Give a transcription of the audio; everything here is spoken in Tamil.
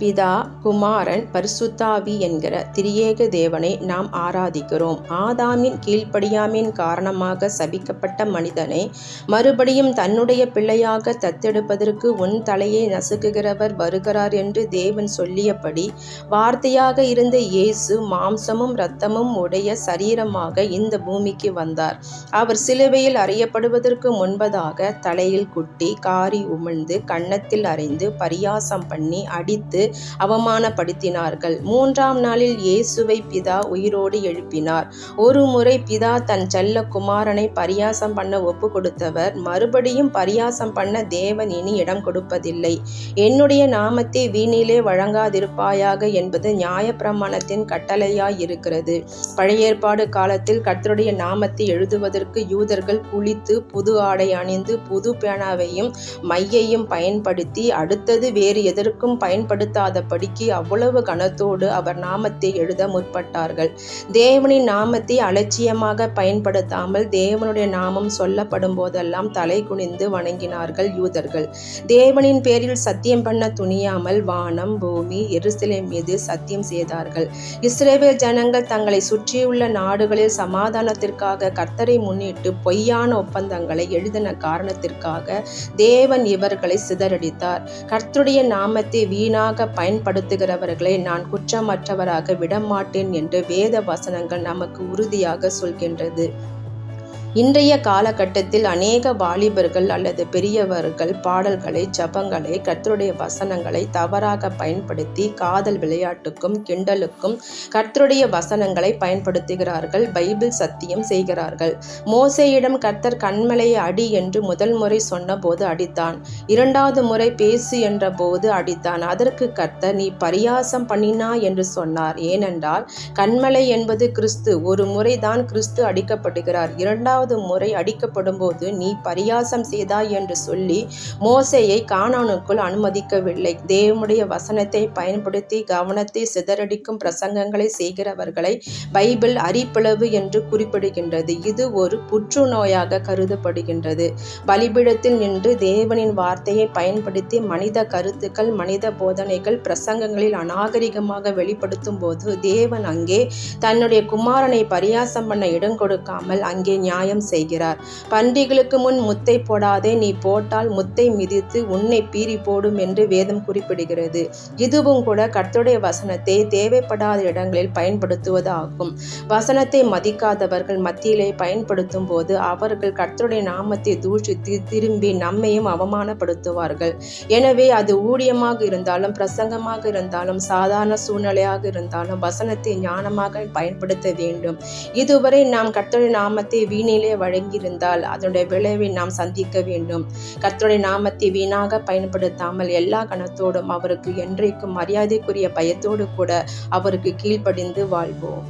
பிதா குமாரன் பரிசுத்தாவி என்கிற திரியேக தேவனை நாம் ஆராதிக்கிறோம். ஆதாமின் கீழ்ப்படியாமையின் காரணமாக சபிக்கப்பட்ட மனிதனை மறுபடியும் தன்னுடைய பிள்ளையாக தத்தெடுப்பதற்கு உன் தலையை நசுக்குகிறவர் வருகிறார் என்று தேவன் சொல்லியபடி வார்த்தையாக இருந்த இயேசு மாம்சமும் இரத்தமும் உடைய சரீரமாக இந்த பூமிக்கு வந்தார். அவர் சிலுவையில் அறியப்படுவதற்கு முன்பதாக தலையில் குட்டி காரி உமிழ்ந்து கன்னத்தில் அறைந்து பரியாசம் பண்ணி அடித்து அவமானப்படுத்தினார்கள். மூன்றாம் நாளில் இயேசுவை பிதா உயிரோடு எழுப்பினார். ஒரு முறை பிதா தன் செல்ல குமாரனை பரியாசம் பண்ண ஒப்பு கொடுத்தவர் மறுபடியும் பரியாசம் பண்ண தேவன் இனி இடம் கொடுப்பதில்லை. என்னுடைய நாமத்தை வீணிலே வழங்காதிருப்பாயாக என்பது நியாயப்பிரமாணத்தின் கட்டளையாய் இருக்கிறது பழைய ஏற்பாடு காலத்தில் கர்த்தருடைய நாமத்தை எழுதுவதற்கு யூதர்கள் குளித்து புது ஆடை அணிந்து புது பேனாவையும் மையையும் பயன்படுத்தி அடுத்தது வேறு எதற்கும் பயன்படுத்த பயன்படுத்தாதபடிக்கு அவ்வளவு கனத்தோடு அவர் நாமத்தை எழுத முற்பட்டார்கள். தேவனின் நாமத்தை அலட்சியமாக பயன்படுத்தாமல் தேவனுடைய நாமம் சொல்லப்படும் போதெல்லாம் தலை குனிந்து வணங்கினார்கள் யூதர்கள். தேவனின் பேரில் சத்தியம் பண்ண துணியாமல் வானம் பூமி எருசலேம் மீது சத்தியம் செய்தார்கள். இஸ்ரேவேல் ஜனங்கள் தங்களை சுற்றியுள்ள நாடுகளில் சமாதானத்திற்காக கர்த்தரை முன்னிட்டு பொய்யான ஒப்பந்தங்களை எழுதின காரணத்திற்காக தேவன் இவர்களை சிதறடித்தார். கர்த்தருடைய நாமத்தை வீணாக பயன்படுத்துகிறவர்களை நான் குற்றமற்றவராக விடமாட்டேன் என்று வேத வசனங்கள் நமக்கு உறுதியாக சொல்கின்றது. இன்றைய காலகட்டத்தில் அநேக வாலிபர்கள் அல்லது பெரியவர்கள் பாடல்களை ஜபங்களை கர்த்தருடைய வசனங்களை தவறாக பயன்படுத்தி காதல் விளையாட்டுக்கும் கிண்டலுக்கும் கர்த்தருடைய வசனங்களை பயன்படுத்துகிறார்கள் பைபிள் சத்தியம் செய்கிறார்கள். மோசையிடம் கர்த்தர் கண்மலையை அடி என்று முதல் முறை சொன்னபோது அடித்தான். இரண்டாவது முறை பேசு என்ற போது அடித்தான். அதற்கு கர்த்தர் நீ பரியாசம் பண்ணினா? என்று சொன்னார். ஏனென்றால் கண்மலை என்பது கிறிஸ்து. ஒரு முறைதான் கிறிஸ்து அடிக்கப்படுகிறார். இரண்டாவது இரண்டாவது முறை அடிக்கப்படும்போது நீ பரியாசம் செய்தாய் என்று சொல்லி மோசையை காணானுக்குள் அனுமதிக்கவில்லை. தேவனுடைய வசனத்தை பயன்படுத்தி கவனத்தை சிதறடிக்கும் பிரசங்கங்களை செய்கிறவர்களை பைபிள் அரிப்பிளவு என்று குறிப்பிடுகின்றது. இது ஒரு புற்றுநோயாக கருதப்படுகின்றது. பலிபிடத்தில் நின்று தேவனின் வார்த்தையை பயன்படுத்தி மனித கருத்துக்கள் மனித போதனைகள் பிரசங்கங்களில் அநாகரிகமாக வெளிப்படுத்தும் போது தேவன் அங்கே தன்னுடைய குமாரனை பரியாசம் பண்ண இடம் கொடுக்காமல் அங்கே நியாய நியாயம் செய்கிறார். பன்றிகளுக்கு முன் முத்தை போடாதே நீ போட்டால் முத்தை மிதித்து உன்னை பீறி போடும் என்று வேதம் குறிப்பிடுகிறது. இதுவும் கூட கர்த்தருடைய வசனத்தை தேவைப்படாத இடங்களில் பயன்படுத்துவதாகும். வசனத்தை மதிக்காதவர்கள் மத்தியிலே பயன்படுத்தும் போது அவர்கள் கர்த்தருடைய நாமத்தை தூஷித்து திரும்பி நம்மையும் அவமானப்படுத்துவார்கள். எனவே அது ஊழியமாக இருந்தாலும் பிரசங்கமாக இருந்தாலும் சாதாரண சூழ்நிலையாக இருந்தாலும் வசனத்தை ஞானமாக பயன்படுத்த வேண்டும். இதுவரை நாம் கர்த்தருடைய நாமத்தை வீணை மேலே வழங்கியிருந்தால் அதனுடைய விளைவை நாம் சந்திக்க வேண்டும். கர்த்தருடைய நாமத்தை வீணாக பயன்படுத்தாமல் எல்லா கணத்தோடும் அவருக்கு என்றைக்கும் மரியாதைக்குரிய பயத்தோடு கூட அவருக்கு கீழ்ப்படிந்து வாழ்வோம்.